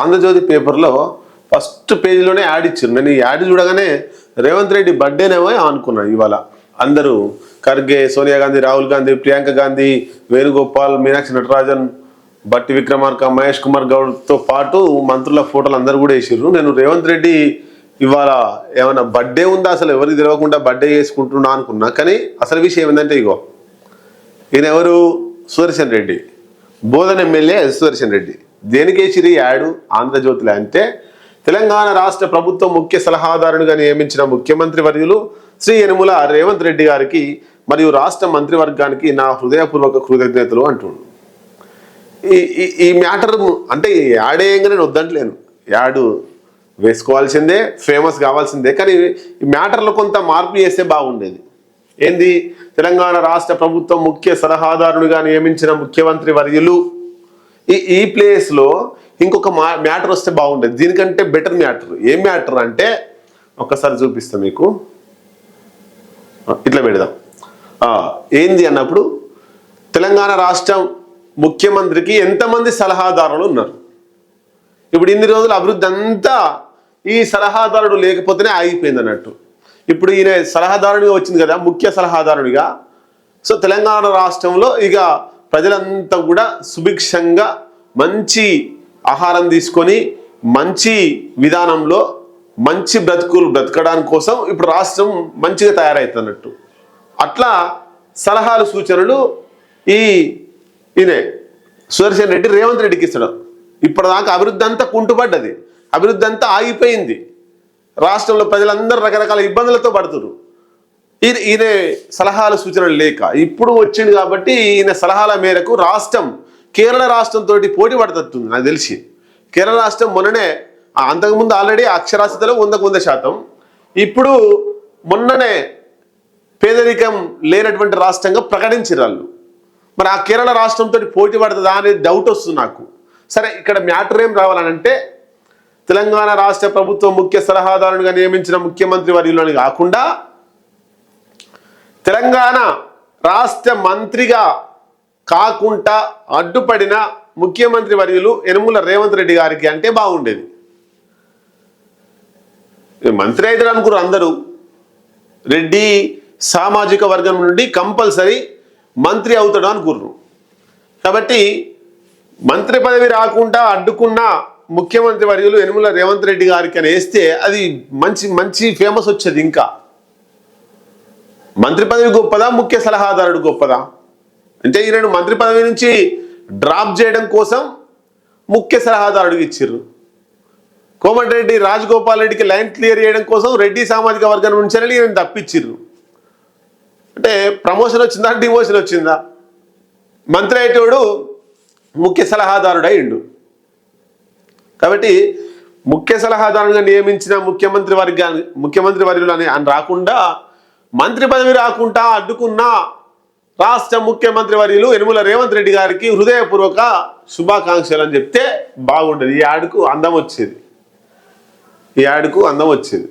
ఆంధ్రజ్యోతి పేపర్లో first పేజీలోనే add ఇచ్చారు నేను ఈ యాడ్ చూడగానే రేవంత్ రెడ్డి బర్త్డేనేమో అనుకున్నాను ఇవాళ. అందరూ ఖర్గే సోనియా గాంధీ రాహుల్ గాంధీ ప్రియాంక గాంధీ వేణుగోపాల్ మీనాక్షి నటరాజన్ బట్టి విక్రమార్క మహేష్ కుమార్ గౌడ్తో పాటు మంత్రుల ఫోటోలు అందరూ కూడా వేసారు నేను రేవంత్ రెడ్డి ఇవాళ ఏమైనా బర్త్డే ఉందా అసలు ఎవరికి తెలియకుండా బర్త్డే చేసుకుంటున్నా అనుకున్నా. కానీ అసలు విషయం ఏంటంటే ఇగో ఈయన ఎవరు? సుదర్శన్ రెడ్డి. బోధన ఎమ్మెల్యే సుదర్శన్ రెడ్డి. దేనికేసిరి యాడు? ఆంధ్రజ్యోతిలో అంటే తెలంగాణ రాష్ట్ర ప్రభుత్వం ముఖ్య సలహాదారునిగా నియమించిన ముఖ్యమంత్రి వర్యులు శ్రీ యనుముల రేవంత్ రెడ్డి గారికి మరియు రాష్ట్ర మంత్రివర్గానికి నా హృదయపూర్వక కృతజ్ఞతలు అంటుండు. ఈ ఈ- ఈ మ్యాటర్ అంటే ఈ నేను వద్దంటలేను యాడు వేసుకోవాల్సిందే ఫేమస్ కావాల్సిందే కానీ ఈ మ్యాటర్లో కొంత మార్పు చేస్తే బాగుండేది. ఏంది? తెలంగాణ రాష్ట్ర ప్రభుత్వం ముఖ్య సలహాదారునిగా నియమించిన ముఖ్యమంత్రి వర్యులు ఈ ఈ ప్లేస్లో ఇంకొక మా మ్యాటర్ వస్తే బాగుంటుంది దీనికంటే బెటర్ మ్యాటర్ ఏం మ్యాటర్ అంటే ఒక్కసారి చూపిస్తా మీకు. ఇట్లా పెడదాం. ఏంది అన్నప్పుడు తెలంగాణ రాష్ట్రం ముఖ్యమంత్రికి ఎంతమంది సలహాదారులు ఉన్నారు? ఇప్పుడు ఇన్ని రోజులు అభివృద్ధి అంతా ఈ సలహాదారుడు లేకపోతేనే ఆగిపోయింది అన్నట్టు. ఇప్పుడు ఈయన సలహాదారుడిగా వచ్చింది కదా ముఖ్య సలహాదారునిగా. సో తెలంగాణ రాష్ట్రంలో ఇక ప్రజలంతా కూడా సుభిక్షంగా మంచి ఆహారం తీసుకొని మంచి విధానంలో మంచి బ్రతుకులు బ్రతకడానికి కోసం ఇప్పుడు రాష్ట్రం మంచిగా తయారవుతున్నట్టు అట్లా సలహాలు సూచనలు ఈ ఇదే సుదర్శన్ రెడ్డి రేవంత్ రెడ్డికి ఇస్తాడు. ఇప్పటిదాకా అభివృద్ధి అంతా కుంటుపడ్డది. అభివృద్ధి అంతా ఆగిపోయింది. రాష్ట్రంలో ప్రజలందరూ రకరకాల ఇబ్బందులతో పడుతున్నారు. ఈయన ఈయన సలహాలు సూచనలు లేక ఇప్పుడు వచ్చింది కాబట్టి ఈయన సలహాల మేరకు రాష్ట్రం కేరళ రాష్ట్రంతో పోటీ పడుతుంది నాకు తెలిసి. కేరళ రాష్ట్రం మొన్ననే అంతకుముందు ఆల్రెడీ అక్షరాస్యతలో వందకు వంద శాతం. ఇప్పుడు మొన్ననే పేదరికం లేనటువంటి రాష్ట్రంగా ప్రకటించారు వాళ్ళు. మరి ఆ కేరళ రాష్ట్రంతో పోటీ పడుతుందా అనేది డౌట్ వస్తుంది నాకు. సరే ఇక్కడ మ్యాటర్ ఏం రావాలనంటే తెలంగాణ రాష్ట్ర ప్రభుత్వం ముఖ్య సలహాదారునిగా నియమించిన ముఖ్యమంత్రి వర్యులని కాకుండా తెలంగాణ రాష్ట్ర మంత్రిగా కాకుండా అడ్డుపడిన ముఖ్యమంత్రి వర్యులు యనుమల రేవంత్ రెడ్డి గారికి అంటే బాగుండేది. మంత్రి అయితే అనుకున్నారు అందరూ రెడ్డి సామాజిక వర్గం నుండి కంపల్సరీ మంత్రి అవుతాడు అనుకుర్రు. కాబట్టి మంత్రి పదవి రాకుండా అడ్డుకున్న ముఖ్యమంత్రి వర్యులు యనుమల రేవంత్ రెడ్డి గారికి అని వేస్తే అది మంచి మంచి ఫేమస్ వచ్చేది ఇంకా. మంత్రి పదవి గొప్పదా ముఖ్య సలహాదారుడు గొప్పదా? అంటే ఈ రెండు మంత్రి పదవి నుంచి డ్రాప్ చేయడం కోసం ముఖ్య సలహాదారుడికి ఇచ్చిర్రు. కోమటిరెడ్డి రాజగోపాల్ రెడ్డికి లైన్ క్లియర్ చేయడం కోసం రెడ్డి సామాజిక వర్గం నుంచి ఈయన తప్పించిర్రు. అంటే ప్రమోషన్ వచ్చిందా డిమోషన్ వచ్చిందా? మంత్రి అయ్యేటోడు ముఖ్య సలహాదారుడు అయిండు కాబట్టి ముఖ్య సలహాదారుగా నియమించిన ముఖ్యమంత్రి వర్గాన్ని ముఖ్యమంత్రి వర్యులు అని అని రాకుండా మంత్రి పదవి రాకుండా అడ్డుకున్న రాష్ట్ర ముఖ్యమంత్రి వర్యులు యనుమల రేవంత్ రెడ్డి గారికి హృదయపూర్వక శుభాకాంక్షలు అని చెప్తే బాగుండేది. ఈ యాడ్కు అందం వచ్చేది. ఈ యాడ్కు అందం వచ్చేది.